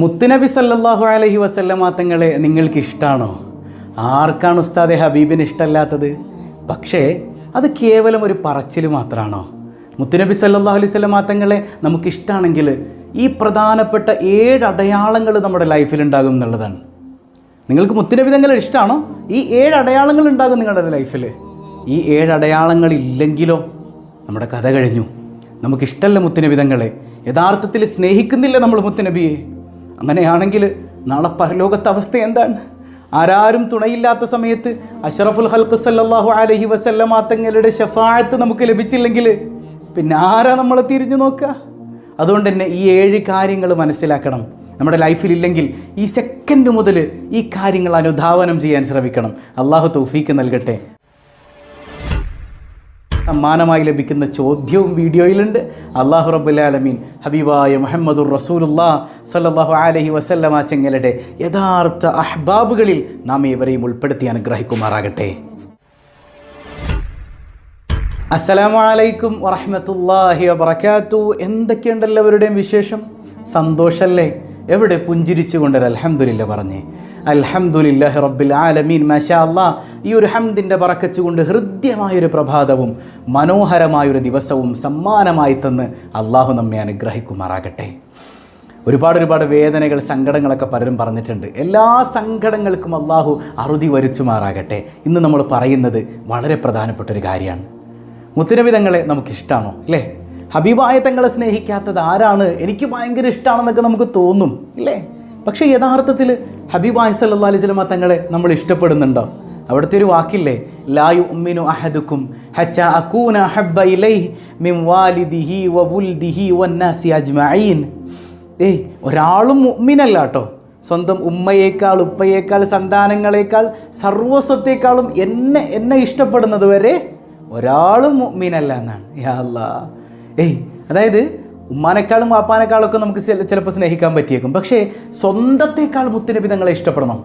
മുത്തുനബി സല്ലാഹു അലഹി വസല്ലമ തങ്ങളെ നിങ്ങൾക്ക് ഇഷ്ടമാണോ ആർക്കാണ് ഉസ്താദെ ഹബീബിന് ഇഷ്ടമല്ലാത്തത്? പക്ഷേ അത് കേവലം ഒരു പറച്ചിൽ മാത്രമാണോ മുത്തുനബി സല്ലല്ലാഹു അലൈഹി വസല്ലമ തങ്ങളെ നമുക്ക് ഇഷ്ടമാണെങ്കിൽ ഈ പ്രധാനപ്പെട്ട ഏഴ് അടയാളങ്ങൾ നമ്മുടെ ലൈഫിൽ ഉണ്ടാകും എന്നുള്ളതാണ്. നിങ്ങൾക്ക് മുത്തുനബി തങ്ങളെ ഇഷ്ടമാണോ ഈ ഏഴ് അടയാളങ്ങൾ ഉണ്ടാകും നിങ്ങളുടെ ലൈഫിൽ. ഈ ഏഴ് അടയാളങ്ങൾ ഇല്ലെങ്കിലോ? നമ്മുടെ കഥ കഴിഞ്ഞു. നമുക്കിഷ്ടമല്ല മുത്തുനബി തങ്ങളെ. യഥാർത്ഥത്തിൽ സ്നേഹിക്കുന്നില്ല നമ്മൾ മുത്തുനബിയെ. അങ്ങനെയാണെങ്കിൽ നാളെ പരലോകത്തെ അവസ്ഥ എന്താണ്? ആരാരും തുണയില്ലാത്ത സമയത്ത് അഷറഫുൽ ഹൽക്ക് സല്ലാഹു അലഹി വസല്ലമ തങ്ങളുടെ ഷഫായത്ത് നമുക്ക് ലഭിച്ചില്ലെങ്കിൽ പിന്നെ ആരാ നമ്മൾ തിരിഞ്ഞു നോക്കുക? അതുകൊണ്ട് തന്നെ ഈ ഏഴ് കാര്യങ്ങൾ മനസ്സിലാക്കണം. നമ്മുടെ ലൈഫിലില്ലെങ്കിൽ ഈ സെക്കൻഡ് മുതൽ ഈ കാര്യങ്ങൾ അനുധാവനം ചെയ്യാൻ ശ്രമിക്കണം. അള്ളാഹു തൗഫീക്ക് നൽകട്ടെ. സമ്മാനമായി ലഭിക്കുന്ന ചോദ്യവും വീഡിയോയിലുണ്ട്. അള്ളാഹു റബുലാലമീൻ ഹബീബായ മുഹമ്മദുർ റസൂലുല്ലാ സല്ലല്ലാഹു അലഹി വസല്ലമ ചെങ്ങലയുടെ യഥാർത്ഥ അഹ്ബാബുകളിൽ നാം ഇവരെയും ഉൾപ്പെടുത്തി അനുഗ്രഹിക്കുമാറാകട്ടെ. അസ്സലാമു അലൈക്കും വറഹ്മത്തുള്ളാഹി എന്തൊക്കെയുണ്ടല്ലോ അവരുടെയും വിശേഷം? സന്തോഷമല്ലേ എവിടെ പുഞ്ചിരിച്ചു കൊണ്ടൊരു അൽഹംദുലില്ല പറഞ്ഞേ. അൽഹംദുലില്ലാഹി റബ്ബിൽ ആലമീൻ. മാഷാ അല്ലാ ഈ ഒരു ഹംദിന്റെ പറക്കച്ചുകൊണ്ട് ഹൃദ്യമായൊരു പ്രഭാതവും മനോഹരമായൊരു ദിവസവും സമ്മാനമായി തന്ന് അള്ളാഹു നമ്മെ അനുഗ്രഹിക്കുമാറാകട്ടെ. ഒരുപാട് ഒരുപാട് വേദനകൾ സങ്കടങ്ങളൊക്കെ പലരും പറഞ്ഞിട്ടുണ്ട്. എല്ലാ സങ്കടങ്ങൾക്കും അള്ളാഹു അറുതി വരുത്തുമാറാകട്ടെ. ഇന്ന് നമ്മൾ പറയുന്നത് വളരെ പ്രധാനപ്പെട്ട ഒരു കാര്യമാണ്. മുത്തുനബി തങ്ങളെ നമുക്കിഷ്ടമാണോ അല്ലേ? ഹബീബായ തങ്ങളെ സ്നേഹിക്കാത്തത് ആരാണ്? എനിക്ക് ഭയങ്കര ഇഷ്ടമാണെന്നൊക്കെ നമുക്ക് തോന്നും. ഇല്ലേ പക്ഷേ യഥാർത്ഥത്തിൽ സല്ലാ അലൈഹി സ്വലമ തങ്ങളെ നമ്മൾ ഇഷ്ടപ്പെടുന്നുണ്ടോ? അവിടുത്തെ ഒരു വാക്കില്ലേ ലായു ഉമ്മിനു അഹദുക്കും ഹച്ച അക്കൂന ഹബ്ബ ഇലൈഹി മിൻ വാലിദിഹി വുൽദിഹി വന്നാസി അജ്മഈൻ. ഏയ് ഒരാളും ഉമ്മിനല്ല കേട്ടോ. സ്വന്തം ഉമ്മയേക്കാൾ ഉപ്പയേക്കാൾ സന്താനങ്ങളേക്കാൾ സർവസ്വത്തേക്കാളും എന്നെ എന്നെ ഇഷ്ടപ്പെടുന്നത് വരെ ഒരാളും മുഅ്മിനല്ല എന്നാണ്. യാ അല്ലാ ഏയ് അതായത് ഉമ്മാനേക്കാളും വാപ്പാനേക്കാളൊക്കെ നമുക്ക് ചിലപ്പോൾ സ്നേഹിക്കാൻ പറ്റിയേക്കും. പക്ഷേ സ്വന്തത്തേക്കാൾ മുത്തുനബി തങ്ങളെ ഇഷ്ടപ്പെടണം.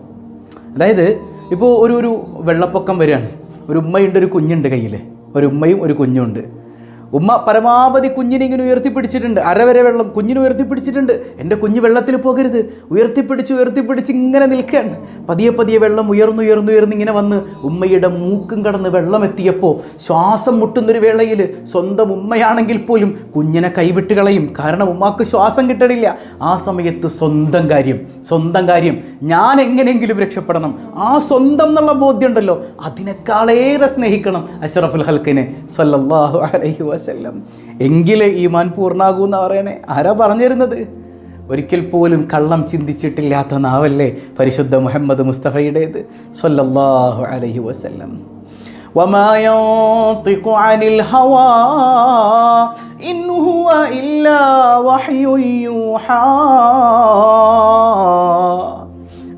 അതായത് ഇപ്പോൾ ഒരു ഒരു വെള്ളപ്പൊക്കം വരികയാണ്. ഒരു ഉമ്മയുണ്ട് ഒരു കുഞ്ഞുണ്ട് കയ്യിൽ ഒരു ഉമ്മയും ഒരു കുഞ്ഞുണ്ട് ഉമ്മ പരമാവധി കുഞ്ഞിനെ ഇങ്ങനെ ഉയർത്തിപ്പിടിച്ചിട്ടുണ്ട്. അരവരെ വെള്ളം കുഞ്ഞിനെ ഉയർത്തിപ്പിടിച്ചിട്ടുണ്ട്. എന്റെ കുഞ്ഞ് വെള്ളത്തിൽ പോകരുത്. ഉയർത്തിപ്പിടിച്ച് ഉയർത്തിപ്പിടിച്ച് ഇങ്ങനെ നിൽക്കുകയാണ്. പതിയെ പതിയെ വെള്ളം ഉയർന്നു ഉയർന്ന് ഇങ്ങനെ വന്ന് ഉമ്മയുടെ മൂക്കും കടന്ന് വെള്ളം എത്തിയപ്പോൾ ശ്വാസം മുട്ടുന്നൊരു വേളയിൽ സ്വന്തം ഉമ്മയാണെങ്കിൽ പോലും കുഞ്ഞിനെ കൈവിട്ട് കളയും. കാരണം ഉമ്മാക്ക് ശ്വാസം കിട്ടണില്ല. ആ സമയത്ത് സ്വന്തം കാര്യം സ്വന്തം കാര്യം. ഞാൻ എങ്ങനെയെങ്കിലും രക്ഷപ്പെടണം. ആ സ്വന്തം എന്നുള്ള ബോധ്യം ഉണ്ടല്ലോ. അതിനേക്കാളേറെ സ്നേഹിക്കണം അഷറഫുൽ ഹൽക്കിനെ സല്ലല്ലാഹു അലൈഹി വസല്ലം എങ്കിലേ ഈമാൻ പൂർണ്ണാകൂ എന്ന് പറയണേ ആരാ പറഞ്ഞിരുന്നത് ഒരിക്കൽ പോലും കള്ളം ചിന്തിച്ചിട്ടില്ലാത്ത നാവല്ലേ പരിശുദ്ധ മുഹമ്മദ് മുസ്തഫയുടേത് സല്ലല്ലാഹു അലൈഹി വസല്ലം وما ينطق عن الهوى إن هو إلا وحي يوحى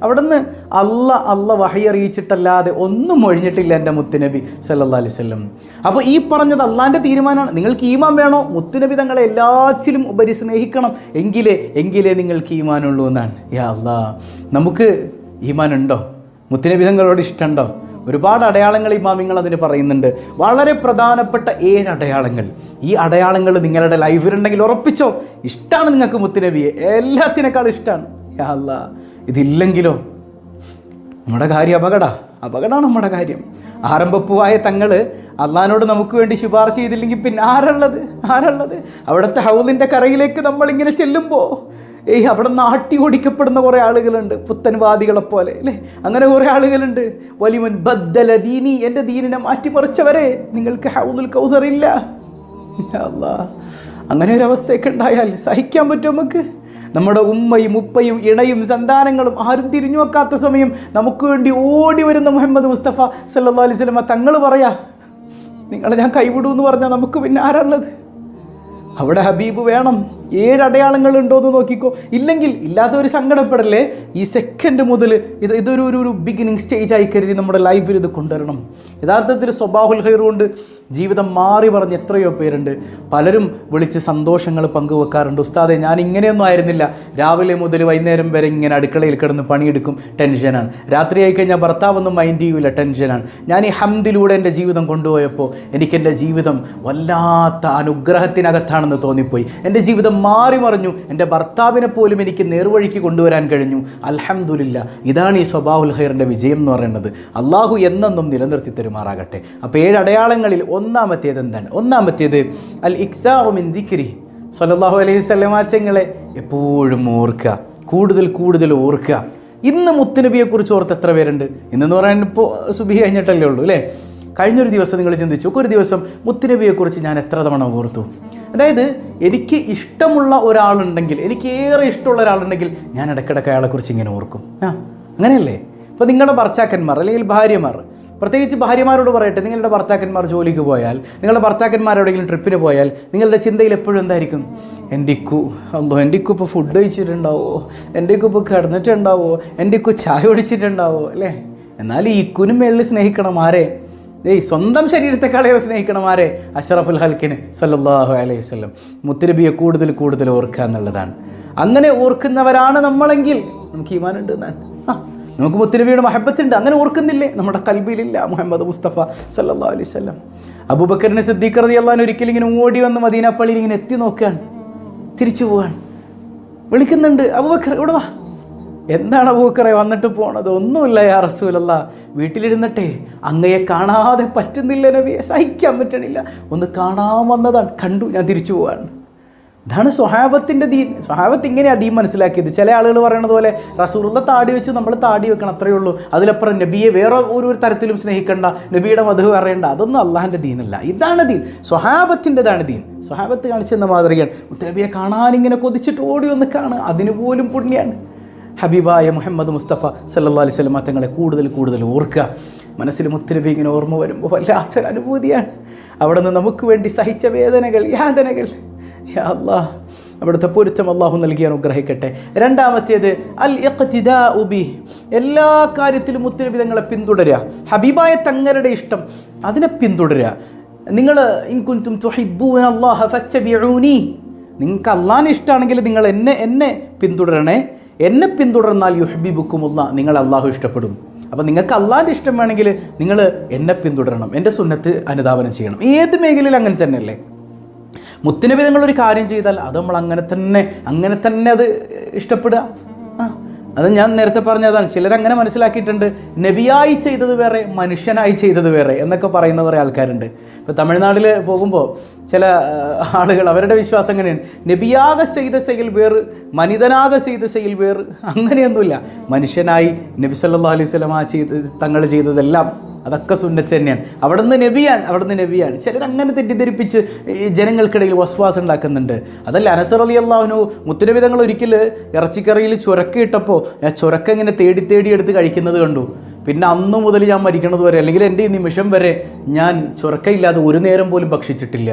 അവിടുന്ന് അല്ല അല്ല വഹി അറിയിച്ചിട്ടല്ലാതെ ഒന്നും ഒഴിഞ്ഞിട്ടില്ല എന്റെ മുത്തുനബി സല്ലാ അലൈഹി വസല്ലം. അപ്പോൾ ഈ പറഞ്ഞത് അള്ളാന്റെ തീരുമാനമാണ്. നിങ്ങൾക്ക് ഈമാൻ വേണോ? മുത്തുനബി തങ്ങളെ എല്ലാറ്റിലും ഉപരി സ്നേഹിക്കണം. എങ്കിലേ എങ്കിലേ നിങ്ങൾക്ക് ഈമാനുള്ളൂ എന്നാണ്. യാ അല്ലാ നമുക്ക് ഈമാനുണ്ടോ? മുത്തുനബി തങ്ങളോട് ഇഷ്ടമുണ്ടോ? ഒരുപാട് അടയാളങ്ങൾ ഇമാമിങ്ങൾ അതിന് പറയുന്നുണ്ട്. വളരെ പ്രധാനപ്പെട്ട ഏഴ് അടയാളങ്ങൾ. ഈ അടയാളങ്ങൾ നിങ്ങളുടെ ലൈഫിലുണ്ടെങ്കിൽ ഉറപ്പിച്ചോ? ഇഷ്ടമാണ് നിങ്ങൾക്ക് മുത്തുനബിയെ. എല്ലാത്തിനേക്കാളും ഇഷ്ടമാണ് യാ അല്ലാ ഇതില്ലെങ്കിലോ? നമ്മുടെ കാര്യം അപകട. അപകടമാണ് നമ്മുടെ കാര്യം. ആരംഭപ്പുവായ തങ്ങൾ അള്ളഹാനോട് നമുക്ക് വേണ്ടി ശുപാർശ ചെയ്തില്ലെങ്കിൽ പിന്നെ ആരുള്ളത്? ആരുള്ളത്? അവിടുത്തെ ഹൗലിന്റെ കരയിലേക്ക് നമ്മളിങ്ങനെ ചെല്ലുമ്പോൾ ഏയ് അവിടെ നാട്ടി ഓടിക്കപ്പെടുന്ന കുറേ ആളുകളുണ്ട്. പുത്തൻവാദികളെ പോലെ അല്ലേ? അങ്ങനെ കുറേ ആളുകളുണ്ട്. വലിമൻ ബദ്ദല ദീനി എന്റെ ദീനിനെ മാറ്റിമറിച്ചവരെ നിങ്ങൾക്ക് ഹൗദുൽ കൗസറില്ല അല്ലാ അങ്ങനെ ഒരു ഉണ്ടായാൽ സഹിക്കാൻ പറ്റും നമുക്ക്? നമ്മുടെ ഉമ്മയും ഉപ്പയും ഇണയും സന്താനങ്ങളും ആരും തിരിഞ്ഞു വെക്കാത്ത സമയം നമുക്ക് വേണ്ടി ഓടി വരുന്ന മുഹമ്മദ് മുസ്തഫ സല്ലാ അലൈഹി സ്വലമ തങ്ങൾ പറയാ നിങ്ങളെ ഞാൻ കൈവിടൂ എന്ന് പറഞ്ഞാൽ നമുക്ക് പിന്നെ ആരാണുള്ളത് അവിടെ ഹബീബ് വേണം ഏഴ് അടയാളങ്ങൾ ഉണ്ടോ എന്ന് നോക്കിക്കോ. ഇല്ലെങ്കിൽ ഇല്ലാത്തവർ സങ്കടപ്പെടല്ലേ? ഈ സെക്കൻഡ് മുതൽ ഇത് ഇതൊരു ഒരു ഒരു ബിഗിനിങ് സ്റ്റേജ് ആയി കരുതി നമ്മുടെ ലൈഫിൽ ഇത് കൊണ്ടുവരണം. യഥാർത്ഥത്തിൽ സ്വഭാഹുൽ ഹൈർ കൊണ്ട് ജീവിതം മാറി പറഞ്ഞ് എത്രയോ പേരുണ്ട്. പലരും വിളിച്ച് സന്തോഷങ്ങൾ പങ്കുവെക്കാറുണ്ട്. ഉസ്താദെ ഞാൻ ഇങ്ങനെയൊന്നും ആയിരുന്നില്ല. രാവിലെ മുതൽ വൈകുന്നേരം വരെ ഇങ്ങനെ അടുക്കളയിൽ കിടന്ന് പണിയെടുക്കും. ടെൻഷനാണ് രാത്രിയായി കഴിഞ്ഞാൽ ഭർത്താവൊന്നും മൈൻഡ് ചെയ്യൂല. ടെൻഷനാണ് ഞാൻ ഈ ഹംദിലൂടെ എന്റെ ജീവിതം കൊണ്ടുപോയപ്പോൾ എനിക്കെന്റെ ജീവിതം വല്ലാത്ത അനുഗ്രഹത്തിനകത്താണെന്ന് തോന്നിപ്പോയി. എന്റെ ജീവിതം മാറി മറിഞ്ഞു. എന്റെ ഭർത്താവിനെ പോലും എനിക്ക് നേർവഴിക്ക് കൊണ്ടുവരാൻ കഴിഞ്ഞു. അൽഹംദുലില്ല ഇതാണ് ഈ സ്വഭാവുൽ ഹൈറിന്റെ വിജയം എന്ന് പറയുന്നത്. അള്ളാഹു എന്നെന്നും നിലനിർത്തി തരുമാറാകട്ടെ. അപ്പോൾ ഏഴ് അടയാളങ്ങളിൽ ഒന്നാമത്തേത് എന്താണ്? ഒന്നാമത്തേത് അൽ ഇക്സാറുമിൻ ദിക്രി സൊല്ലാഹു അലൈഹി സ്വലമാച്ചങ്ങളെ എപ്പോഴും ഓർക്കുക. കൂടുതൽ കൂടുതൽ ഓർക്കുക. ഇന്ന് മുത്തുനബിയെക്കുറിച്ച് ഓർത്ത് എത്ര പേരുണ്ട്? ഇന്നെന്ന് പറയാൻ ഇപ്പോൾ സുബി കഴിഞ്ഞിട്ടല്ലേ ഉള്ളൂ അല്ലേ? കഴിഞ്ഞൊരു ദിവസം നിങ്ങൾ ചിന്തിച്ചു. ഒരു ദിവസം മുത്തുനബിയെക്കുറിച്ച് ഞാൻ എത്ര തവണ ഓർത്തു? അതായത് എനിക്ക് ഇഷ്ടമുള്ള ഒരാളുണ്ടെങ്കിൽ എനിക്ക് ഏറെ ഇഷ്ടമുള്ള ഒരാളുണ്ടെങ്കിൽ ഞാൻ ഇടയ്ക്കിടയ്ക്ക് അയാളെക്കുറിച്ച് ഇങ്ങനെ ഓർക്കും. ആ അങ്ങനെയല്ലേ? ഇപ്പോൾ നിങ്ങളുടെ ഭർത്താക്കന്മാർ അല്ലെങ്കിൽ ഭാര്യമാർ പ്രത്യേകിച്ച് ഭാര്യമാരോട് പറയട്ടെ നിങ്ങളുടെ ഭർത്താക്കന്മാർ ജോലിക്ക് പോയാൽ നിങ്ങളുടെ ഭർത്താക്കന്മാർ എവിടെയെങ്കിലും ട്രിപ്പിന് പോയാൽ നിങ്ങളുടെ ചിന്തയിൽ എപ്പോഴും എന്തായിരിക്കും? എന്റെ ഇക്കു അല്ലോ എന്റെ ഇക്കു ഇപ്പോൾ ഫുഡ് കഴിച്ചിട്ടുണ്ടാവോ? എന്റെ ഇക്കു ഇപ്പോൾ കിടന്നിട്ടുണ്ടാവോ? എന്റെ ഇക്കു ചായ ഒടിച്ചിട്ടുണ്ടാവോ അല്ലേ? എന്നാൽ ഈ ഇക്കുനും മേളിൽ സ്നേഹിക്കണം. ആരെ? ഏയ് സ്വന്തം ശരീരത്തെക്കാളേറെ സ്നേഹിക്കണം ആരെ അഷറഫുൽ ഹൽക്കിന് സല്ലാഹു അലൈഹി സ്വല്ലം മുത്തരബിയെ കൂടുതൽ കൂടുതൽ ഓർക്കുക എന്നുള്ളതാണ്. അങ്ങനെ ഓർക്കുന്നവരാണ് നമ്മളെങ്കിൽ നമുക്ക് ഈമാനുണ്ട് എന്നാണ്. നമുക്ക് മുത്തരബിയുടെ മഹബത്തുണ്ട്. അങ്ങനെ ഓർക്കുന്നില്ലേ? നമ്മുടെ കൽബിയിലില്ല മുഹമ്മദ് മുസ്തഫ സല്ലാ അലൈഹി സ്വല്ലം അബൂബക്കറിനെ സിദ്ദീഖ് റളിയല്ലാഹു ഒരിക്കലും ഇങ്ങനെ ഓടി വന്ന് മദീന ഇങ്ങനെ എത്തി നോക്കുകയാണ്. തിരിച്ചു പോവാണ്. വിളിക്കുന്നുണ്ട് അബൂബക്കർ ഇവിടെ വാ എന്താണ് പൂക്കറെ വന്നിട്ട് പോണത്? ഒന്നുമില്ല യാ റസൂലല്ല. വീട്ടിലിരുന്നിട്ടേ അങ്ങയെ കാണാതെ പറ്റുന്നില്ല നബിയെ. സഹിക്കാൻ പറ്റണില്ല. ഒന്ന് കാണാൻ വന്നതാണ്. കണ്ടു ഞാൻ തിരിച്ചു പോവാണ്. ഇതാണ് സ്വഹാബത്തിന്റെ ദീൻ. സ്വഹാബത്ത് ഇങ്ങനെയാണ് ദീൻ മനസ്സിലാക്കിയത്. ചില ആളുകൾ പറയുന്നത് പോലെ റസൂറുള്ള താടി വെച്ച് നമ്മൾ താടി വെക്കണം അത്രയേ ഉള്ളൂ. അതിലപ്പുറം നബിയെ വേറെ ഒരു തരത്തിലും സ്നേഹിക്കണ്ട. നബിയുടെ മധു പറയേണ്ട. അതൊന്നും അള്ളാഹിന്റെ ദീനല്ല. ഇതാണ് ദീൻ. സ്വഹാബത്തിന്റെതാണ് ദീൻ. സ്വഹാബത്ത് കാണിച്ചെന്ന മാതൃകയാണ്. മുത്തനബിയെ കാണാൻ ഇങ്ങനെ കൊതിച്ചിട്ട് ഓടി വന്ന് കാണുക. അതിന് പോലും പുണ്യാണ്. ഹബീബായ മുഹമ്മദ് മുസ്തഫ സല്ലാ അലൈഹി സ്വലമ തങ്ങളെ കൂടുതൽ കൂടുതൽ ഓർക്കുക. മനസ്സിൽ മുത്തനബി ഇങ്ങനെ ഓർമ്മ വരുമ്പോൾ വല്ലാത്തൊരു അനുഭൂതിയാണ്. അവിടെ നിന്ന് നമുക്ക് വേണ്ടി സഹിച്ച വേദനകൾ യാതനകൾ. യാ അല്ലാഹ് അവിടുത്തെ പൊരുത്തം അള്ളാഹു നൽകി അനുഗ്രഹിക്കട്ടെ. രണ്ടാമത്തേത് അൽ ഉബി എല്ലാ കാര്യത്തിലും മുത്തനബി തങ്ങളെ പിന്തുടരുക. ഹബീബായ തങ്ങളുടെ ഇഷ്ടം അതിനെ പിന്തുടരുക. നിങ്ങൾ ഇൻകുന്തും തുഹിബ്ബൂന അല്ലാഹ ഫത്തബിഊനി. നിങ്ങൾക്ക് അള്ളാഹിനെ ഇഷ്ടമാണെങ്കിൽ നിങ്ങൾ എന്നെ എന്നെ പിന്തുടരണേ. എന്നെ പിന്തുടർന്നാൽ യുഹബിബുക്കുമുള്ള നിങ്ങൾ അള്ളാഹു ഇഷ്ടപ്പെടും. അപ്പോൾ നിങ്ങൾക്ക് അള്ളാഹിന്റെ ഇഷ്ടം വേണമെങ്കിൽ നിങ്ങൾ എന്നെ പിന്തുടരണം എന്റെ സുന്നത്ത് അനുധാവനം ചെയ്യണം. ഏത് മേഖലയിൽ അങ്ങനെ തന്നെയല്ലേ? മുത്തിനബി നിങ്ങളൊരു കാര്യം ചെയ്താൽ അത് നമ്മൾ അങ്ങനെ തന്നെ അങ്ങനെ തന്നെ അത് ഇഷ്ടപ്പെടുക. അത് ഞാൻ നേരത്തെ പറഞ്ഞതാണ്. ചിലരങ്ങനെ മനസ്സിലാക്കിയിട്ടുണ്ട്. നബിയായി ചെയ്തത് വേറെ മനുഷ്യനായി ചെയ്തത് വേറെ എന്നൊക്കെ പറയുന്ന കുറേ ആൾക്കാരുണ്ട്. ഇപ്പോൾ തമിഴ്നാട്ടിൽ പോകുമ്പോൾ ചില ആളുകൾ അവരുടെ വിശ്വാസം എങ്ങനെയാണ്? നബിയാകെ ചെയ്ത ശൈൽ വേറ് മനിതനാകെ ചെയ്ത ശൈൽ വേറ് അങ്ങനെയൊന്നുമില്ല. മനുഷ്യനായി നബി സല്ലാ അലൈഹി സ്വലമ ചെയ്ത് തങ്ങൾ ചെയ്തതെല്ലാം അതൊക്കെ സുന്നത്ത് തന്നെയാണ്. അവിടെ നിന്ന് നബിയാണ് അവിടെ നിന്ന് നബിയാണ്. ചിലർ അങ്ങനെ തെറ്റിദ്ധരിപ്പിച്ച് ജനങ്ങൾക്കിടയിൽ വസ്വാസം ഉണ്ടാക്കുന്നുണ്ട്. അതല്ല അനസർ അലി അള്ളാഹുനു മുത്തുനബി തങ്ങൾ ഒരിക്കൽ ഇറച്ചിക്കറിയിൽ ചുരക്ക ഇട്ടപ്പോൾ ഞാൻ ചുരക്ക ഇങ്ങനെ തേടി തേടി എടുത്ത് കഴിക്കുന്നത് കണ്ടു. പിന്നെ അന്ന് മുതൽ ഞാൻ മരിക്കണത് വരെ അല്ലെങ്കിൽ എന്റെ ഈ നിമിഷം വരെ ഞാൻ ചുരക്കയില്ലാതെ ഒരു നേരം പോലും ഭക്ഷിച്ചിട്ടില്ല.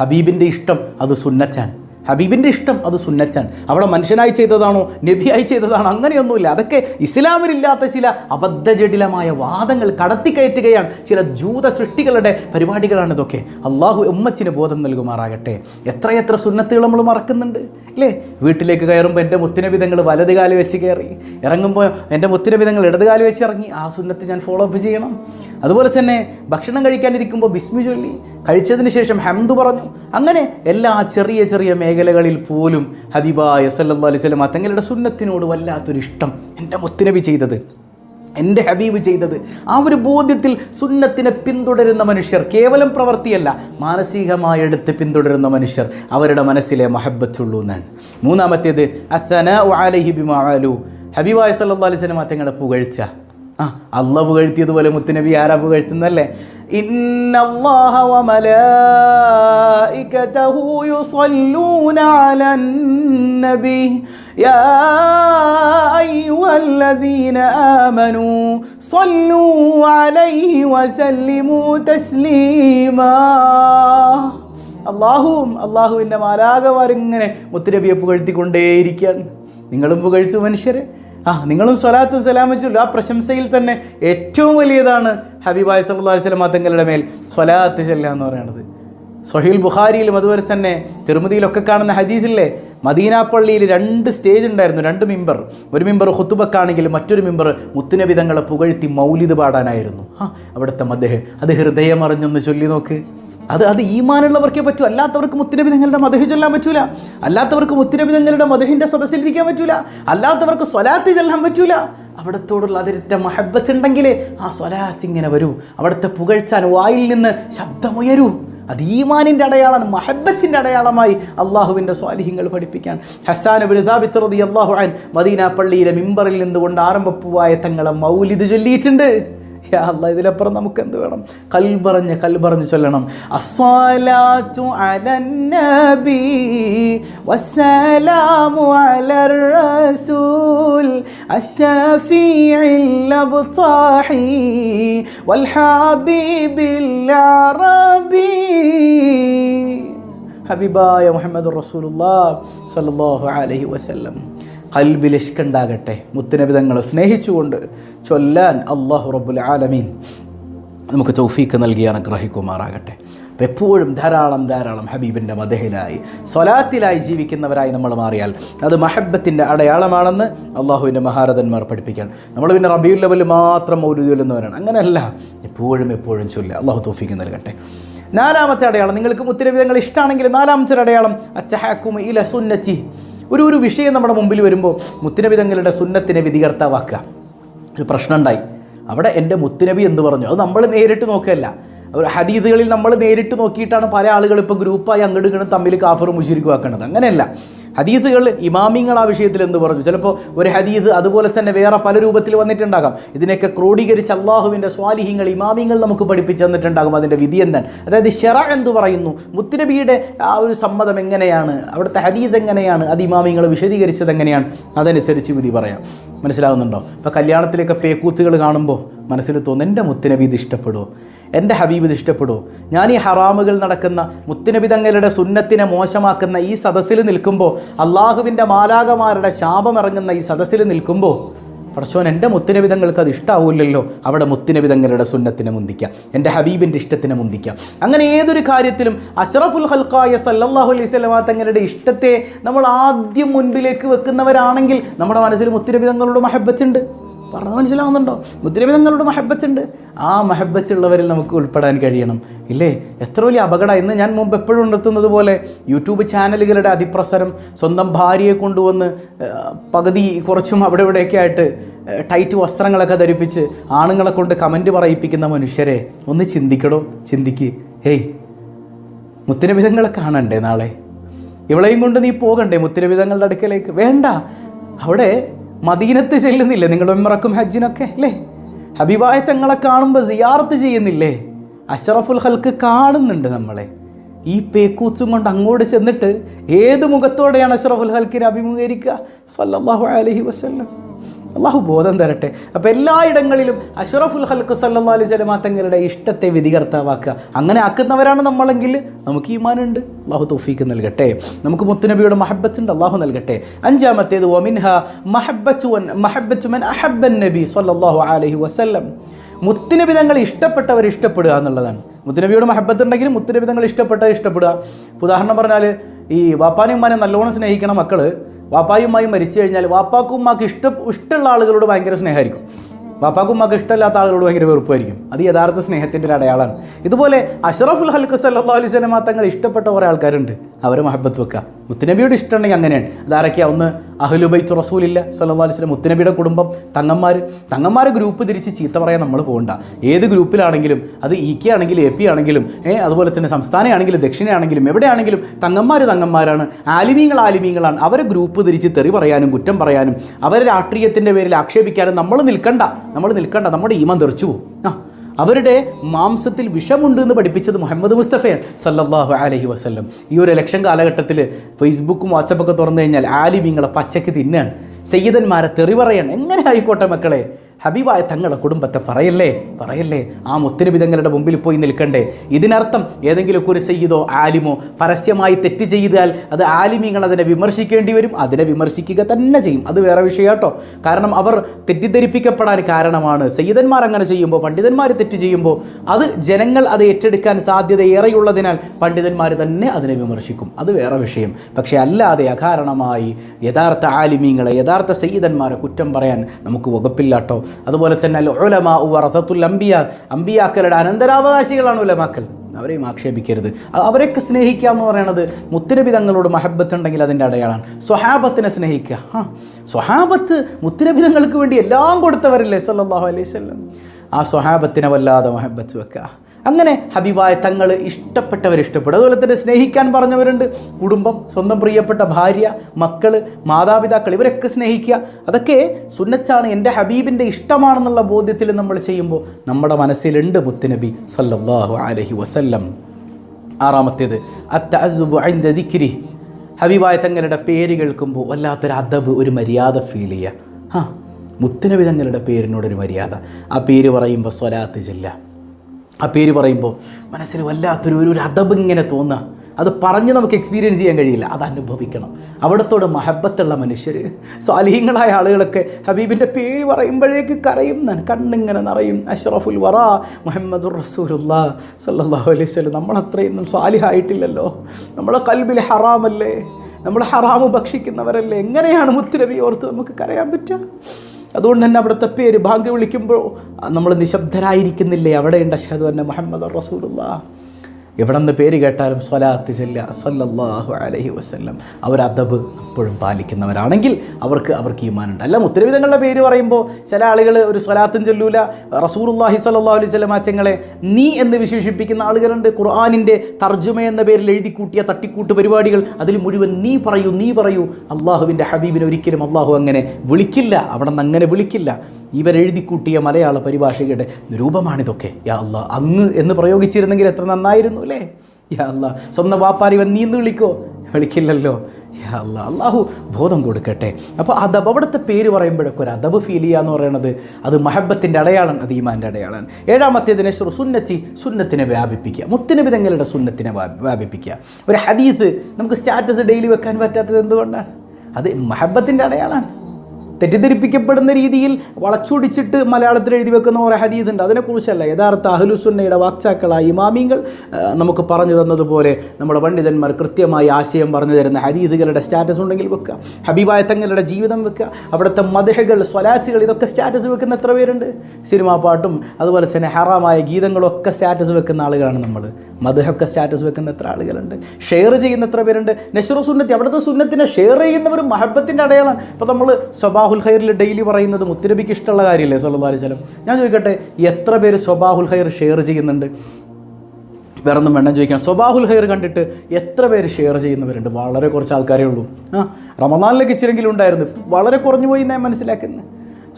ഹബീബിന്റെ ഇഷ്ടം അത് സുന്നച്ചാൻ ഹബീബിന്റെ ഇഷ്ടം അത് സുന്നച്ചാൻ അവിടെ മനുഷ്യനായി ചെയ്തതാണോ? നബിയായി ചെയ്തതാണോ? അങ്ങനെയൊന്നുമില്ല. അതൊക്കെ ഇസ്ലാമിലില്ലാത്ത ചില അബദ്ധജടിലമായ വാദങ്ങൾ കടത്തിക്കയറ്റുകയാണ് ചില ജൂത സൃഷ്ടികളുടെ പരിപാടികളാണ് ഇതൊക്കെ. അള്ളാഹു ഉമ്മച്ചിന് ബോധം നൽകുമാറാകട്ടെ. എത്രയെത്ര സുന്നത്തുകൾ നമ്മൾ മറക്കുന്നുണ്ട് അല്ലേ? വീട്ടിലേക്ക് കയറുമ്പോൾ എന്റെ മുത്തിനവിധങ്ങൾ വലത് കാൽ വെച്ച് കയറി. ഇറങ്ങുമ്പോൾ എന്റെ മുത്തിനവിധങ്ങൾ ഇടത് കാൽ വെച്ച് ഇറങ്ങി. ആ സുന്നത്ത് ഞാൻ ഫോളോ അപ്പ് ചെയ്യണം. അതുപോലെ തന്നെ ഭക്ഷണം കഴിക്കാനിരിക്കുമ്പോൾ ബിസ്മി ചൊല്ലി. കഴിച്ചതിന് ശേഷം ഹംദ് പറഞ്ഞു. അങ്ങനെ എല്ലാ ചെറിയ ചെറിയ മേഖലകളിൽ പോലും ഹബീബായ സല്ലാ അലൈഹി വസല്ലം തങ്ങളുടെ സുന്നത്തിനോട് വല്ലാത്തൊരു ഇഷ്ടം. എന്റെ മുത്തുനബി ചെയ്തത് എന്റെ ഹബീബ് ചെയ്തത്. ആ ഒരു ബോധ്യത്തിൽ സുന്നത്തിനെ പിന്തുടരുന്ന മനുഷ്യർ കേവലം പ്രവൃത്തിയല്ല മാനസികമായി എടുത്ത് പിന്തുടരുന്ന മനുഷ്യർ അവരുടെ മനസ്സിലെ മഹബത്തുള്ളൂ എന്നാണ്. മൂന്നാമത്തേത് അസന ഹബീബായ സല്ലാ അലൈഹി വസല്ലം തങ്ങളുടെ പുകഴ്ച. ആ അല്ല പുകഴ്ത്തിയതുപോലെ മുത്തുനബി ആരാ പുകഴ്ത്തുന്നല്ലേ അള്ളാഹുവും അള്ളാഹുവിന്റെ മാലാകമാരിങ്ങനെ മുത്തുനബിയെ പുകഴ്ത്തിക്കൊണ്ടേയിരിക്കുകയാണ്. നിങ്ങളും പുകഴ്ത്തു മനുഷ്യരെ. ആ നിങ്ങളും സ്വലാത്തും സലാം ചൊല്ലു ആ പ്രശംസയിൽ തന്നെ ഏറ്റവും വലിയതാണ് ഹബീബായ് അലൈഹി വസല്ലം തങ്ങളുടെ മേൽ സ്വലാത്ത് ചെല്ലുക എന്ന് പറയുന്നത് സൊഹീൽ ബുഖാരിയിലും അതുപോലെ തന്നെ തിരുമതിയിലൊക്കെ കാണുന്ന ഹദീസില്ലേ? മദീന പള്ളിയിൽ രണ്ട് സ്റ്റേജ് ഉണ്ടായിരുന്നു രണ്ട് മിമ്പർ. ഒരു മിമ്പർ ഹുത്തുബക്കാണെങ്കിൽ മറ്റൊരു മിമ്പർ മുത്തുനബി തങ്ങളെ പുകഴ്ത്തി മൗലിദ് പാടാനായിരുന്നു. ആ അവിടുത്തെ മദ്ദേഹം അത് ഹൃദയമറിഞ്ഞൊന്ന് ചൊല്ലി നോക്ക്. അത് അത് ഈമാനുള്ളവർക്കേ പറ്റൂ. അല്ലാത്തവർക്ക് മുത്തുനബി തങ്ങളുടെ മതഹി ചൊല്ലാൻ പറ്റൂല. അല്ലാത്തവർക്ക് മുത്തുനബി തങ്ങളുടെ മതഹിന്റെ സദസ്സിലിരിക്കാൻ പറ്റൂല. അല്ലാത്തവർക്ക് സ്വലാത്ത് ചെല്ലാൻ പറ്റൂല. അവിടത്തോടുള്ള അതിരറ്റ മഹബത്ത് ഉണ്ടെങ്കിൽ ആ സ്വലാത്ത് ഇങ്ങനെ വരൂ. അവിടുത്തെ പുകഴ്ച്ചാൻ വായിൽ നിന്ന് ശബ്ദമുയരൂ. അത് ഈമാനിന്റെ അടയാളമാണ് മഹബത്തിന്റെ അടയാളമായി അള്ളാഹുവിന്റെ സ്വാലിഹ്യങ്ങൾ പഠിപ്പിക്കാൻ. ഹസാൻ അള്ളാഹു അൻ മദീന പള്ളിയിലെ മിമ്പറിൽ നിന്നുകൊണ്ട് ആരംഭപ്പൂവായ തങ്ങളെ മൗലിദ് ചൊല്ലിയിട്ടുണ്ട്. യാ അല്ലാ ഇതിലപ്പുറം നമുക്ക് എന്ത് വേണം കൽബറഞ്ഞ് കൽബറഞ്ഞ് ചൊല്ലണം. അസ്സലാത്തു അലൻ നബി വസ്സലാമു അലർ റസൂൽ അശ്ശഫീഇൽ അബ്താഹി വൽ ഹാബീബിൽ അറബി. ഹബീബായ മുഹമ്മദ് റസൂലുല്ലാ സല്ലല്ലാഹു അലൈഹി വസല്ലം. കൽബിൽ ഇഷ്കുണ്ടാകട്ടെ മുത്തുനബിതങ്ങളെ സ്നേഹിച്ചുകൊണ്ട് ചൊല്ലാൻ അള്ളാഹു റബ്ബുൽ ആലമീൻ നമുക്ക് തൗഫീക്ക് നൽകി അനുഗ്രഹിക്കുമാറാകട്ടെ. അപ്പോൾ എപ്പോഴും ധാരാളം ധാരാളം ഹബീബിന്റെ മദഹനായി സ്വലാത്തിലായി ജീവിക്കുന്നവരായി നമ്മൾ മാറിയാൽ അത് മഹബത്തിന്റെ അടയാളമാണെന്ന് അള്ളാഹുവിന്റെ മഹാരഥന്മാർ പഠിപ്പിക്കാൻ. നമ്മൾ പിന്നെ റബിയുൽ ലെവൽ മാത്രം ഒരു ചൊല്ലുന്നവരാണ്. അങ്ങനെയല്ല എപ്പോഴും എപ്പോഴും ചൊല്ലുക. അള്ളാഹു തോഫീക്ക് നൽകട്ടെ. നാലാമത്തെ അടയാളം നിങ്ങൾക്ക് മുത്തരവിധങ്ങൾ ഇഷ്ടമാണെങ്കിൽ നാലാമത്തെ അടയാളം അച്ചഹാക്കും ഇല സുന്നച്ചി ഒരു ഒരു വിഷയം നമ്മുടെ മുമ്പിൽ വരുമ്പോൾ മുത്തുനബി തങ്ങളുടെ സുന്നത്തിനെ വിധികർത്താവാക്കുക. ഒരു പ്രശ്നമുണ്ടായി അവിടെ എന്റെ മുത്തുനബി എന്ന് പറഞ്ഞു? അത് നമ്മൾ നേരിട്ട് നോക്കുകയല്ല. ഒരു ഹദീദുകളിൽ നമ്മൾ നേരിട്ട് നോക്കിയിട്ടാണ് പല ആളുകൾ ഇപ്പോൾ ഗ്രൂപ്പായി അങ്ങോട്ടും തമ്മിൽ കാഫർ മുഷിരിക്കും ആക്കുന്നത് അങ്ങനെയല്ല. ഹദീസുകൾ ഇമാമിങ്ങൾ ആ വിഷയത്തിൽ എന്ത് പറഞ്ഞു? ചിലപ്പോൾ ഒരു ഹദീസ് അതുപോലെ തന്നെ വേറെ പല രൂപത്തിൽ വന്നിട്ടുണ്ടാകാം. ഇതിനൊക്കെ ക്രോഡീകരിച്ച് അള്ളാഹുവിന്റെ സ്വാലിഹിങ്ങൾ ഇമാമിങ്ങൾ നമുക്ക് പഠിപ്പിച്ച് തന്നിട്ടുണ്ടാകും അതിന്റെ വിധി എന്താണ് അതായത് ഷെറ എന്ന് പറയുന്നു? മുത്തുനബിയുടെ ആ ഒരു സമ്മതം എങ്ങനെയാണ്? അവിടുത്തെ ഹദീദ് എങ്ങനെയാണ്? അത് ഇമാമിങ്ങൾ വിശദീകരിച്ചത് എങ്ങനെയാണ്? അതനുസരിച്ച് വിധി പറയാം. മനസ്സിലാവുന്നുണ്ടോ? ഇപ്പോൾ കല്യാണത്തിലൊക്കെ പേക്കൂത്തുകൾ കാണുമ്പോൾ മനസ്സിൽ തോന്നുന്നു എന്റെ മുത്തിനബി ഇത് ഇഷ്ടപ്പെടുമോ എന്റെ ഹബീബ് ഇത് ഇഷ്ടപ്പെടുമോ ഞാൻ ഈ ഹറാമുകൾ നടക്കുന്ന മുത്തുനബി തങ്ങളുടെ സുന്നത്തിനെ മോശമാക്കുന്ന ഈ സദസ്സിൽ നിൽക്കുമ്പോൾ അള്ളാഹുവിന്റെ മാലാകമാരുടെ ശാപമിറങ്ങുന്ന ഈ സദസ്സിൽ നിൽക്കുമ്പോൾ പടച്ചോൻ എന്റെ മുത്തിനബിതങ്ങൾക്ക് അത് ഇഷ്ടാവില്ലല്ലോ. അവിടെ മുത്തിനബിതങ്ങളുടെ സുന്നത്തിനെ മുന്തിക്കുക എന്റെ ഹബീബിന്റെ ഇഷ്ടത്തിനെ മുന്തിക്കുക അങ്ങനെ ഏതൊരു കാര്യത്തിലും അഷറഫുൽ ഹൽക്കായ സല്ലാഹു അലൈഹി സ്വലമാ തങ്ങളുടെ ഇഷ്ടത്തെ നമ്മൾ ആദ്യം മുൻപിലേക്ക് വെക്കുന്നവരാണെങ്കിൽ നമ്മുടെ മനസ്സിൽ മുത്തുനബിതങ്ങളുടെ മഹബത്തുണ്ട് പറഞ്ഞത് മനസ്സിലാവുന്നുണ്ടോ? മുദ്രവിധങ്ങളുടെ മഹബത്തുണ്ട്. ആ മഹബത്തുള്ളവരിൽ നമുക്ക് ഉൾപ്പെടാൻ കഴിയണം. ഇല്ലേ? എത്ര വലിയ അപകടം. ഇന്ന് ഞാൻ മുമ്പ് എപ്പോഴും ഉണർത്തുന്നത് പോലെ യൂട്യൂബ് ചാനലുകളുടെ അതിപ്രസരം സ്വന്തം ഭാര്യയെ കൊണ്ടുവന്ന് പകുതി കുറച്ചും അവിടെ ഇവിടെയൊക്കെ ആയിട്ട് ടൈറ്റ് വസ്ത്രങ്ങളൊക്കെ ധരിപ്പിച്ച് ആണുങ്ങളെ കൊണ്ട് കമന്റ് പറയിപ്പിക്കുന്ന മനുഷ്യരെ ഒന്ന് ചിന്തിക്കടോ? ചിന്തിക്ക്. ഹേയ് മുത്തരവിധങ്ങളെ കാണണ്ടേ നാളെ? ഇവളെയും കൊണ്ട് നീ പോകണ്ടേ മുത്തരവിധങ്ങളുടെ അടുക്കലേക്ക്? വേണ്ട. അവിടെ മദീനത്ത് ചെല്ലുന്നില്ലേ? നിങ്ങൾ ഉമ്രക്കും ഹജ്ജിനൊക്കെ അല്ലേ? ഹബീബായ ചങ്ങളെ കാണുമ്പോൾ സിയാർത്ത് ചെയ്യുന്നില്ലേ? അഷറഫുൽ ഹൽക്ക് കാണുന്നുണ്ട് നമ്മളെ. ഈ പേക്കൂച്ചും കൊണ്ട് അങ്ങോട്ട് ചെന്നിട്ട് ഏത് മുഖത്തോടെയാണ് അഷറഫുൽ ഹൽക്കിനെ അഭിമുഖീകരിക്കുക? സല്ലല്ലാഹു അലഹി വസല്ലം. അള്ളാഹു ബോധം തരട്ടെ. അപ്പോൾ എല്ലായിടങ്ങളിലും അഷറഫുൽ ഹൽക്ക് സല്ലാ അലൈഹി സ്വലമാ തങ്ങളുടെ ഇഷ്ടത്തെ വിധികർത്താവാക്കുക. അങ്ങനെ ആക്കുന്നവരാണ് നമ്മളെങ്കിൽ നമുക്ക് ഈമാനുണ്ട്. അള്ളാഹു തൗഫീക്ക് നൽകട്ടെ. നമുക്ക് മുത്തുനബിയുടെ മഹബത്തുണ്ട്. അള്ളാഹു നൽകട്ടെ. അഞ്ചാമത്തേത് ഒമിൻഹ മഹബു മഹബത്തുമൻ അഹബൻ നബി സല്ലാഹു അലഹി വസല്ലം. മുത്തുനബി തങ്ങൾ ഇഷ്ടപ്പെട്ടവർ ഇഷ്ടപ്പെടുക എന്നുള്ളതാണ്. മുത്തുനബിയോട് മഹബത്ത് ഉണ്ടെങ്കിൽ മുത്തുനബി തങ്ങൾ ഇഷ്ടപ്പെട്ടവർ ഇഷ്ടപ്പെടുക. ഉദാഹരണം പറഞ്ഞാൽ ഈ വാപ്പാനും ഉമ്മാനെ നല്ലോണം സ്നേഹിക്കണ മക്കൾ വാപ്പായുമായും മരിച്ചു കഴിഞ്ഞാൽ വാപ്പാക്കും ഉമ്മാക്ക് ഇഷ്ട ഇഷ്ടമുള്ള ആളുകളോട് ഭയങ്കര സ്നേഹമായിരിക്കും. വാപ്പാക്കും മകൾ ഇഷ്ടമല്ലാത്ത ആളുകളോട് ഭയങ്കര വെറുപ്പായിരിക്കും. അത് യഥാർത്ഥ സ്നേഹത്തിന്റെ ഒരു അടയാളമാണ് ഇതുപോലെ അഷറഫുൽ ഹൽക്ക് സല്ലാ അലൈഹി സ്വലമ തങ്ങൾ ഇഷ്ടപ്പെട്ട കുറേ ആൾക്കാരുണ്ട്. അവരെ മഹബത്ത് വെക്കുക. മുത്തനബിയോട് ഇഷ്ടമുണ്ടെങ്കിൽ അങ്ങനെയാണ്. അതാരൊക്കെയാ ഒന്ന് അഹ്ലുബൈത്ത് റസൂലില്ല സല്ലാ അലൈഹി സ്വലം മുത്തുനബിയുടെ കുടുംബം തങ്ങന്മാർ തങ്ങന്മാരെ ഗ്രൂപ്പ് തിരിച്ച് ചീത്ത പറയാൻ നമ്മൾ പോകണ്ട. ഏത് ഗ്രൂപ്പിലാണെങ്കിലും അത് ഇ കെ ആണെങ്കിലും എ പി ആണെങ്കിലും ഏ അതുപോലെ തന്നെ സംസ്ഥാനമാണെങ്കിലും ദക്ഷിണയാണെങ്കിലും എവിടെയാണെങ്കിലും തങ്ങന്മാർ തങ്ങന്മാരാണ്. ആലിമീങ്ങൾ ആലിമീങ്ങളാണ്. അവരെ ഗ്രൂപ്പ് തിരിച്ച് തെറി പറയാനും കുറ്റം പറയാനും അവരെ രാഷ്ട്രീയത്തിന്റെ പേരിൽ ആക്ഷേപിക്കാനും നമ്മൾ നിൽക്കണ്ട. നമ്മൾ നിൽക്കണ്ട നമ്മുടെ ഈമാൻ തെറിച്ചു പോകും. ആ അവരുടെ മാംസത്തിൽ വിഷമുണ്ട് എന്ന് പഠിപ്പിച്ചത് മുഹമ്മദ് മുസ്തഫയാണ് സല്ലാഹു അലഹി വസല്ലം. ഈ ഒരു ഇലക്ഷൻ കാലഘട്ടത്തിൽ ഫേസ്ബുക്കും വാട്സപ്പൊക്കെ തുറന്നു കഴിഞ്ഞാൽ ആലിമീങ്ങളെ പച്ചയ്ക്ക് തിന്നാണ്. സയ്യിദന്മാരെ തെറി പറയാണ്. എങ്ങനെ ആയിക്കോട്ടെ മക്കളെ? ഹബീബായ തങ്ങളുടെ കുടുംബത്തെ പറയല്ലേ? പറയല്ലേ? ആ മുത്തിരി തങ്ങളുടെ മുമ്പിൽ പോയി നിൽക്കണ്ടേ? ഇതിനർത്ഥം ഏതെങ്കിലുമൊക്കെ ഒരു സയ്യിദോ ആലിമോ പരസ്യമായി തെറ്റ് ചെയ്താൽ അത് ആലിമീങ്ങൾ അതിനെ വിമർശിക്കേണ്ടി വരും അതിനെ വിമർശിക്കുക തന്നെ ചെയ്യും. അത് വേറെ വിഷയമാട്ടോ. കാരണം അവർ തെറ്റിദ്ധരിപ്പിക്കപ്പെടാൻ കാരണമാണ്. സയ്യിദന്മാർ അങ്ങനെ ചെയ്യുമ്പോൾ പണ്ഡിതന്മാർ തെറ്റ് ചെയ്യുമ്പോൾ അത് ജനങ്ങൾ അത് ഏറ്റെടുക്കാൻ സാധ്യത ഏറെയുള്ളതിനാൽ പണ്ഡിതന്മാർ തന്നെ അതിനെ വിമർശിക്കും. അത് വേറെ വിഷയം. പക്ഷേ അല്ലാതെ അകാരണമായി യഥാർത്ഥ ആലിമീങ്ങളെ യഥാർത്ഥ സയ്യിദന്മാരെ കുറ്റം പറയാൻ നമുക്ക് വകുപ്പില്ലാട്ടോ. അതുപോലെ തന്നെ അൽ ഉലമ വറസത്തുൽ അംബിയ അംബിയാക്കളുടെ അനന്തരാവകാശികളാണ് ഉലമാക്കൾ. അവരെയും ആക്ഷേപിക്കരുത്. അവരെയൊക്കെ സ്നേഹിക്കുക എന്ന് പറയുന്നത് മുത്തുനബി തങ്ങളോട് മഹബത്ത് ഉണ്ടെങ്കിൽ അതിന്റെ അടയാളാണ്. സ്വഹാബത്തിനെ സ്നേഹിക്കുക. ആ സ്വഹാബത്ത് മുത്തുനബി തങ്ങൾക്ക് വേണ്ടി എല്ലാം കൊടുത്തവരല്ലേ സല്ലാഹു അലൈഹി വസല്ലം. ആ സ്വഹാബത്തിനെ വല്ലാതെ മഹബത്ത് വെക്കുക. അങ്ങനെ ഹബീബായ തങ്ങൾ ഇഷ്ടപ്പെട്ടവർ ഇഷ്ടപ്പെടും. അതുപോലെ തന്നെ സ്നേഹിക്കാൻ പറഞ്ഞവരുണ്ട്. കുടുംബം സ്വന്തം പ്രിയപ്പെട്ട ഭാര്യ മക്കൾ മാതാപിതാക്കൾ ഇവരൊക്കെ സ്നേഹിക്കുക. അതൊക്കെ സുന്നച്ചാണ് എന്റെ ഹബീബിന്റെ ഇഷ്ടമാണെന്നുള്ള ബോധ്യത്തിൽ നമ്മൾ ചെയ്യുമ്പോൾ നമ്മുടെ മനസ്സിലുണ്ട് മുത്തുനബി സല്ലാഹു അലഹി വസല്ലം. ആറാമത്തേത് അത്തരി ഹബീബായ തങ്ങളുടെ പേര് കേൾക്കുമ്പോൾ വല്ലാത്തൊരു അദബ് ഒരു മര്യാദ ഫീൽ ചെയ്യുക. ആ മുത്തുനബി തങ്ങളുടെ പേരിനോടൊരു മര്യാദ. ആ പേര് പറയുമ്പോൾ സ്വലാത്ത് ചെല്ല ആ പേര് പറയുമ്പോൾ മനസ്സിന് വല്ലാത്തൊരു ഒരു അദബ് ഇങ്ങനെ തോന്നുക. അത് പറഞ്ഞ് നമുക്ക് എക്സ്പീരിയൻസ് ചെയ്യാൻ കഴിയില്ല. അത് അനുഭവിക്കണം. അവിടത്തോട് മഹബത്തുള്ള മനുഷ്യർ സ്വാലിഹീങ്ങളായ ആളുകളൊക്കെ ഹബീബിന്റെ പേര് പറയുമ്പോഴേക്ക് കരയും. കണ്ണിങ്ങനെ നിറയും. അഷ്റഫുൽ വറ മുഹമ്മദുർ റസൂലുല്ലാ സല്ലല്ലാഹു അലൈഹി സ്വലം നമ്മളത്രയൊന്നും സ്വാലിഹായിട്ടില്ലല്ലോ. നമ്മളെ കൽബിൽ ഹറാമല്ലേ? നമ്മൾ ഹറാമ് ഭക്ഷിക്കുന്നവരല്ലേ? എങ്ങനെയാണ് മുത്തുനബി ഓർത്ത് നമുക്ക് കരയാൻ പറ്റുക? അതുകൊണ്ട് തന്നെ അവിടുത്തെ പേര് ബാങ്ക് വിളിക്കുമ്പോൾ നമ്മൾ നിശബ്ദരായിരിക്കുന്നില്ലേ? അവിടെയുണ്ട് അഷാദ് തന്നെ മുഹമ്മദ് റസൂലുള്ള. എവിടെ നിന്ന് പേര് കേട്ടാലും സ്വലാത്ത് ചെല്ല സല്ലല്ലാഹു അലഹി വസ്ല്ലം. അവർ അതബ് എപ്പോഴും പാലിക്കുന്നവരാണെങ്കിൽ അവർക്ക് അവർക്ക് ഈമാനുണ്ട്. അല്ല മുത്തരവിധങ്ങളുടെ പേര് പറയുമ്പോൾ ചില ആളുകൾ ഒരു സ്വലാത്തും ചൊല്ലൂല. റസൂറുല്ലാഹി സല്ലാ അലൈഹി വസല്ലം അച്ചങ്ങളെ നീ എന്ന് വിശേഷിപ്പിക്കുന്ന ആളുകളുണ്ട്. ഖുർആാനിന്റെ തർജുമ എന്ന പേരിൽ എഴുതി കൂട്ടിയ തട്ടിക്കൂട്ട് പരിപാടികൾ അതിൽ മുഴുവൻ നീ പറയൂ നീ പറയൂ. അള്ളാഹുവിന്റെ ഹബീബിനെ ഒരിക്കലും അള്ളാഹു അങ്ങനെ വിളിക്കില്ല. അവിടെ നിന്ന് അങ്ങനെ വിളിക്കില്ല. ഇവരെഴുതി കൂട്ടിയ മലയാള പരിഭാഷയുടെ രൂപമാണിതൊക്കെ. യാ അല്ല അങ്ങ് എന്ന് പ്രയോഗിച്ചിരുന്നെങ്കിൽ എത്ര നന്നായിരുന്നു അല്ലേ? യാ അല്ല സ്വന്തം വാപ്പാരി ഇവൻ നീ എന്ന് വിളിക്കോ? വിളിക്കില്ലല്ലോ. യാ അല്ലാ അള്ളാഹു ബോധം കൊടുക്കട്ടെ. അപ്പോൾ അദബ് അവിടുത്തെ പേര് പറയുമ്പോഴൊക്കെ ഒരു അദബ് ഫീൽ ചെയ്യുക എന്ന് പറയുന്നത് അത് മഹബത്തിന്റെ അടയാളം അത് ഈമാന്റെ അടയാളാണ്. ഏഴാമത്തേതിനെ സുന്നത്തി സുന്നത്തിനെ വ്യാപിപ്പിക്കുക. മുത്തനബി തങ്ങളുടെ സുന്നത്തിനെ വ്യാ- വ്യാപിപ്പിക്കുക. ഒരു ഹദീസ് നമുക്ക് സ്റ്റാറ്റസ് ഡെയിലി വെക്കാൻ പറ്റാത്തത് എന്തുകൊണ്ടാണ്? അത് മഹബത്തിന്റെ അടയാളാണ്. തെറ്റിദ്ധരിപ്പിക്കപ്പെടുന്ന രീതിയിൽ വളച്ചൊടിച്ചിട്ട് മലയാളത്തിൽ എഴുതി വെക്കുന്ന ഓരോ ഹദീദ് ഉണ്ട്. അതിനെക്കുറിച്ചല്ല യഥാർത്ഥ അഹ്ലുസുന്നയുടെ വാക്ചാക്കളായ ഇമാമിങ്ങൾ നമുക്ക് പറഞ്ഞു തന്നതുപോലെ നമ്മുടെ പണ്ഡിതന്മാർ കൃത്യമായി ആശയം പറഞ്ഞു തരുന്ന ഹദീദുകളുടെ സ്റ്റാറ്റസ് ഉണ്ടെങ്കിൽ വെക്കുക. ഹബീബായ തങ്ങളുടെ ജീവിതം വെക്കുക. അവിടുത്തെ മദഹകൾ സ്വലാച്ചുകൾ ഇതൊക്കെ സ്റ്റാറ്റസ് വെക്കുന്ന എത്ര പേരുണ്ട്? സിനിമാ പാട്ടും അതുപോലെ തന്നെ ഹറാമായ ഗീതങ്ങളൊക്കെ സ്റ്റാറ്റസ് വെക്കുന്ന ആളുകളാണ് നമ്മൾ. മദഹൊക്കെ സ്റ്റാറ്റസ് വെക്കുന്ന എത്ര ആളുകളുണ്ട്? ഷെയർ ചെയ്യുന്ന എത്ര പേരുണ്ട്? നഷറു സുന്നത്തി അവിടുത്തെ സുന്നത്തിനെ ഷെയർ ചെയ്യുന്നവരും മഹബത്തിന്റെ അടയാളാണ് ഇപ്പോൾ നമ്മൾ സ്വബാഹുൽ ഖൈറിൽ ഡെയിലി പറയുന്നത് മുത്തരബിക്ക് ഇഷ്ടമുള്ള കാര്യമില്ലേ അലൈഹി വസല്ലം? ഞാൻ ചോദിക്കട്ടെ എത്ര പേര് സ്വബാഹുൽ ഖൈർ ഷെയർ ചെയ്യുന്നുണ്ട്? വേറെ ഒന്നും വേണം ചോദിക്കാം. സ്വബാഹുൽ ഹൈർ കണ്ടിട്ട് എത്ര പേര് ഷെയർ ചെയ്യുന്നവരുണ്ട്? വളരെ കുറച്ച് ആൾക്കാരേ ഉള്ളൂ. ആ റമദാനിലേക്ക് ഇച്ചിരെങ്കിലും ഉണ്ടായിരുന്നു. വളരെ കുറഞ്ഞു പോയി ഞാൻ മനസ്സിലാക്കുന്നത്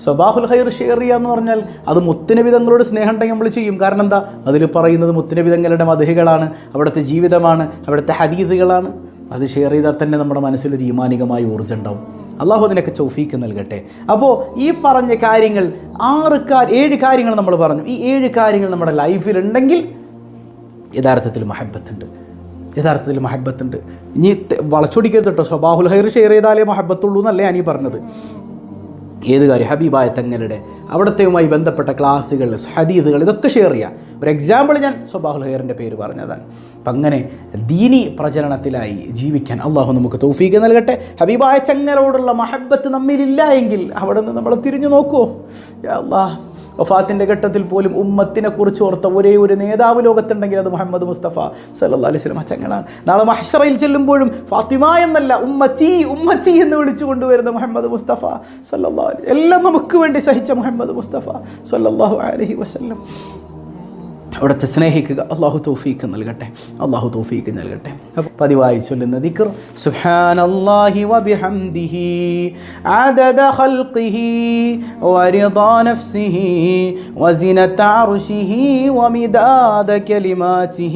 സ്വബാഹുൽ ഹൈർ ഷെയർ ചെയ്യുക എന്ന് പറഞ്ഞാൽ അത് മുത്തനബി തങ്ങളോട് സ്നേഹം ഉണ്ടെങ്കിൽ നമ്മൾ ചെയ്യും. കാരണം എന്താ? അതിൽ പറയുന്നത് മുത്തനബി തങ്ങളുടെ മധുഹികളാണ് അവിടുത്തെ ജീവിതമാണ് അവിടുത്തെ ഹരീതികളാണ് അത് ഷെയർ ചെയ്താൽ തന്നെ നമ്മുടെ മനസ്സിലൊരു ഈമാനികമായ ഊർജം ഉണ്ടാവും. അള്ളാഹു അതിനൊക്കെ ചൗഫീക്ക് നൽകട്ടെ. അപ്പോൾ ഈ പറഞ്ഞ കാര്യങ്ങൾ ആറ് ഏഴ് കാര്യങ്ങൾ നമ്മൾ പറഞ്ഞു. ഈ ഏഴ് കാര്യങ്ങൾ നമ്മുടെ ലൈഫിലുണ്ടെങ്കിൽ യഥാർത്ഥത്തിൽ മഹബത്തുണ്ട്. യഥാർത്ഥത്തിൽ മഹബത്തുണ്ട്. ഇനി വളച്ചൊടിക്കരുത് കേട്ടോ സ്വബാഹുൽ ഹൈർ ഷെയർ ചെയ്താലേ മഹബത്തുള്ളൂ എന്നല്ലേ ഞാനീ പറഞ്ഞത്. ഏത് കാര്യം? ഹബീബായ തങ്ങളുടെ അവിടത്തെയുമായി ബന്ധപ്പെട്ട ക്ലാസ്സുകൾ ഹദീദുകൾ ഇതൊക്കെ ഷെയർ ചെയ്യാം. ഒരു എക്സാമ്പിൾ ഞാൻ സ്വബാഹുൽ ഹെയറിന്റെ പേര് പറഞ്ഞതാണ്. അപ്പം അങ്ങനെ ദീനി പ്രചരണത്തിലായി ജീവിക്കാൻ അള്ളാഹു നമുക്ക് തൗഫീക്ക് നൽകട്ടെ. ഹബീബായ ചങ്ങലോടുള്ള മഹബത്ത് നമ്മിലില്ല എങ്കിൽ അവിടെ നിന്ന് നമ്മൾ തിരിഞ്ഞു നോക്കുമോ അള്ളാഹ് വഫാത്തിന്റെ ഘട്ടത്തിൽ പോലും ഉമ്മത്തിനെ കുറിച്ച് ഓർത്ത ഒരേ ഒരു നേതാവ് ലോകത്തുണ്ടെങ്കിൽ അത് മുഹമ്മദ് മുസ്തഫ സല്ലാ അലൈഹി വസല്ലം ചങ്ങളാണ് നാളെ മഹ്ഷറയിൽ ചെല്ലുമ്പോഴും ഫാത്തിമ എന്നല്ല ഉമ്മച്ചി ഉമ്മച്ചി എന്ന് വിളിച്ചു കൊണ്ടുവരുന്ന മുഹമ്മദ് മുസ്തഫ സല്ലല്ലാഹു എല്ലാം നമുക്ക് വേണ്ടി സഹിച്ച മുഹമ്മദ് മുസ്തഫ സല്ലല്ലാഹു അലൈഹി വസല്ലം. അവിടുത്തെ സ്നേഹിക്കുക അള്ളാഹു തൗഫീക്ക് നൽകട്ടെ അള്ളാഹു തൗഫീക്ക് നൽകട്ടെ അപ്പോൾ പതിവായി ചൊല്ലുന്ന ദിക്ർ സുബ്ഹാനല്ലാഹി വബിഹംദിഹി عدد خلقه ورضا نفسه وزنة عرشه ومداد كلماته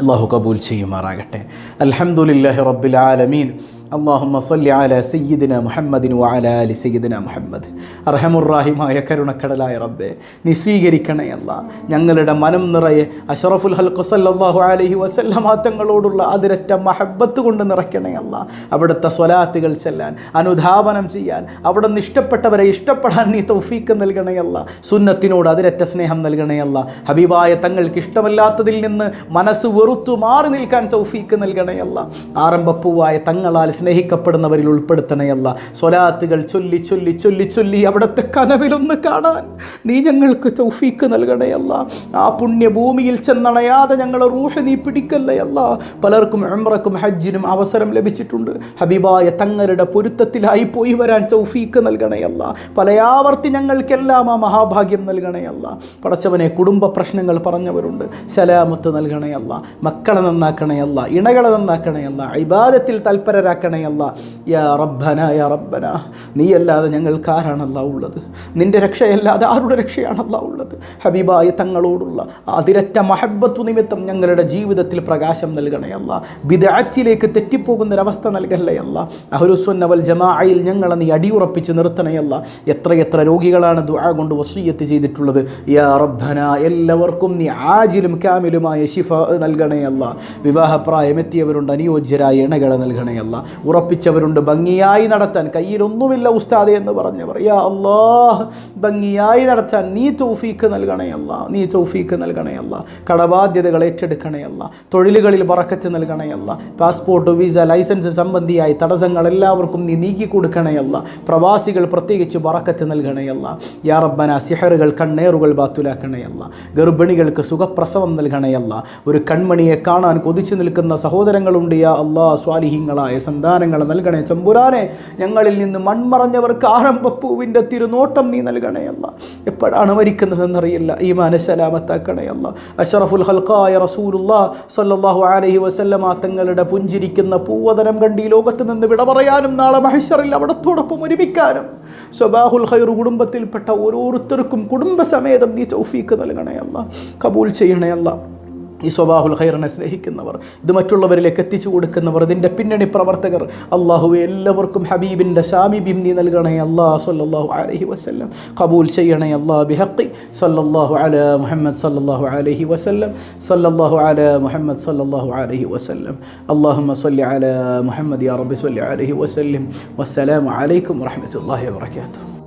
അള്ളാഹു കബൂൽ ചെയ്യുമാറാകട്ടെ. അൽഹംദുലില്ലാഹി റബ്ബിൽ ആലമീൻ. അള്ളാഹുമ്മ സല്ലി അല സയ്യിദിന മുഹമ്മദിനു അല അലി സയ്യിദിന മുഹമ്മദ്. അർഹമുറാഹിമായ കരുണക്കടലായ റബ്ബെ നീ സ്വീകരിക്കണേ അല്ല. ഞങ്ങളുടെ മനം നിറയെ അഷറഫുൽ ഹൽഖു സല്ലാഹു അലഹി വസല്ലമാറ്റങ്ങളോടുള്ള അതിരറ്റ മഹബത്ത് കൊണ്ട് നിറയ്ക്കണേ അല്ല. അവിടുത്തെ സ്വലാത്തുകൾ ചെല്ലാൻ അനുധാപനം ചെയ്യാൻ അവിടെ നിന്ന് ഇഷ്ടപ്പെട്ടവരെ ഇഷ്ടപ്പെടാൻ നീ തൗഫീക്ക് നൽകണയല്ല സുന്നത്തിനോട് അതിരറ്റ സ്നേഹം നൽകണയല്ല ഹബീബായ തങ്ങൾക്ക് ഇഷ്ടമല്ലാത്തതിൽ നിന്ന് മനസ്സ് വെറുത്തു മാറി നിൽക്കാൻ തൗഫീക്ക് നൽകണയല്ല ആരംഭപ്പൂവായ തങ്ങളാൽ സ്നേഹിക്കപ്പെടുന്നവരിൽ ഉൾപ്പെടുത്തണയല്ല. സ്വലാത്തുകൾ ചൊല്ലി ചൊല്ലി ചൊല്ലി ചൊല്ലി അവിടുത്തെ കനവിലൊന്ന് കാണാൻ നീ ഞങ്ങൾക്ക് തൗഫീക്ക് നൽകണയല്ല. ആ പുണ്യഭൂമിയിൽ ചെന്നണയാതെ ഞങ്ങളെ റൂഹ് നീ പിടിക്കല്ലയല്ല. പലർക്കും ഉംറക്കും ഹജ്ജിനും അവസരം ലഭിച്ചിട്ടുണ്ട്. ഹബീബായ തങ്ങളുടെ പൊരുത്തത്തിലായി പോയി വരാൻ തൗഫീക്ക് നൽകണയല്ല. പലയാവർത്തി ഞങ്ങൾക്കെല്ലാം ആ മഹാഭാഗ്യം നൽകണയല്ല. പടച്ചവനെ കുടുംബ പ്രശ്നങ്ങൾ പറഞ്ഞവരുണ്ട്. സലാമത്ത് നൽകണയല്ല. മക്കളെ നന്നാക്കണയല്ല. ഇണകളെ നന്നാക്കണയല്ല. ഇബാദത്തിൽ തൽപരരാക്കണയല്ല യാ റബ്ബന യാ റബ്ബന. നീയല്ലാതെ ഞങ്ങൾക്ക് ആരാണല്ല ഉള്ളത്. നിന്റെ രക്ഷയല്ലാതെ ആരുടെ രക്ഷയാണല്ല ഉള്ളത്? ഹബീബായ തങ്ങളോടുള്ള അതിരറ്റ മഹബത്തു നിമിത്തം ഞങ്ങളുടെ ജീവിതത്തിൽ പ്രകാശം നൽകണയല്ല. വിദാറ്റിലേക്ക് തെറ്റിപ്പോകുന്നൊരവസ്ഥ നൽകല്ലയല്ല. അഹുലുസ്വന്നവൽ ജമാഅയിൽ ഞങ്ങളെ നീ അടിയുറപ്പിച്ച് നിർത്തണയല്ല. എത്രയെത്ര രോഗികളാണ് ദുആ കൊണ്ട് വസൂയത്ത് ചെയ്തിട്ടുള്ളത്. യാ റബ്ബന എല്ലാവർക്കും നീ ആജിലും കാമിലുമായ ശിഫ നൽകണയല്ല. വിവാഹപ്രായമെത്തിയവരുണ്ട് അനുയോജ്യരായ ഇണകളെ നൽകണയല്ല. ഉറപ്പിച്ചവരുണ്ട്. ഭംഗിയായി നടത്താൻ കയ്യിലൊന്നുമില്ല ഉസ്താദെ എന്ന് പറഞ്ഞവർ. യാ അല്ലാഹ് ഭംഗിയായി നടത്താൻ നീ തൗഫീക്ക് നൽകണയല്ല നീ തൗഫീക്ക് നൽകണയല്ല കടബാധ്യതകൾ ഏറ്റെടുക്കണയല്ല തൊഴിലുകളിൽ പറക്കത്ത് നൽകണയല്ല പാസ്പോർട്ട് വിസ ലൈസൻസ് സംബന്ധിയായി തടസ്സങ്ങൾ എല്ലാവർക്കും നീ നീക്കി കൊടുക്കണയല്ല പ്രവാസികൾ പ്രത്യേകിച്ച് പറക്കത്ത് നൽകണയല്ല യാ റബ്ബന സിഹറുകൾ കണ്ണേറുകൾ ബാത്തുലാക്കണയല്ല ഗർഭിണികൾക്ക് സുഖപ്രസവം നൽകണയല്ല ഒരു കൺമണിയെ കാണാൻ കൊതിച്ചു നിൽക്കുന്ന സഹോദരങ്ങളുണ്ട്. യാ സ്വാലിഹിങ്ങളായ സ്വാലിഹീങ്ങളായ സന്താനങ്ങൾ നൽകണേ. ചമ്പുരാനെ ഞങ്ങളിൽ നിന്ന് മൺമറഞ്ഞവർക്ക് ആരംഭപ്പൂവിന്റെ തിരുനോട്ടം നീ നൽകണേയല്ല എപ്പോഴാണ് മരിക്കുന്നതെന്നറിയില്ല. ഈ സലാമത്താക്കണയല്ല അഷറഫുൽ ഹൽക്കായ റസൂലുല്ലാ സല്ലാഹു അലൈഹി വസല്ലമ തങ്ങളുടെ പുഞ്ചിരിക്കുന്ന പൂവതനം കണ്ട് ഈ ലോകത്ത് നിന്ന് വിട പറയാനും നാളെ മഹേശ്വറിൽ അവിടത്തോടൊപ്പം ഒരുമിക്കാനും സ്വബാഹുൽ ഖൈർ കുടുംബത്തിൽപ്പെട്ട ഓരോരുത്തർക്കും കുടുംബസമേതം നീ തൗഫീക്ക് നൽകണയല്ല കബൂൽ ചെയ്യണയല്ല ഈ സ്വബാഹുൽ ഖൈറിനെ സ്നേഹിക്കുന്നവർ ഇത് മറ്റുള്ളവരിലേക്ക് എത്തിച്ചു കൊടുക്കുന്നവർ ഇതിന്റെ പിന്നണി പ്രവർത്തകർ അള്ളാഹു എല്ലാവർക്കും ഹബീബിന്റെ ഷാമിബിം നീ നൽകണേ അള്ളാഹ് സല്ലല്ലാഹു അലഹി വസല്ലം. കബൂൽ ചെയ്യണേ അള്ളാഹ് ബിഹക്കി സല്ലല്ലാഹു അല മുഹമ്മദ് സല്ലല്ലാഹു അലഹി വസല്ലം. സല്ലല്ലാഹു അല മുഹമ്മദ് സല്ലല്ലാഹു അലഹി വസല്ലം. അള്ളാഹുമ്മ സല്ലി അല മുഹമ്മദ് യാ റബ്ബി സല്ലി അലൈഹി വസല്ലം. വസ്സലാമു അലൈക്കും വബറകാതുഹു.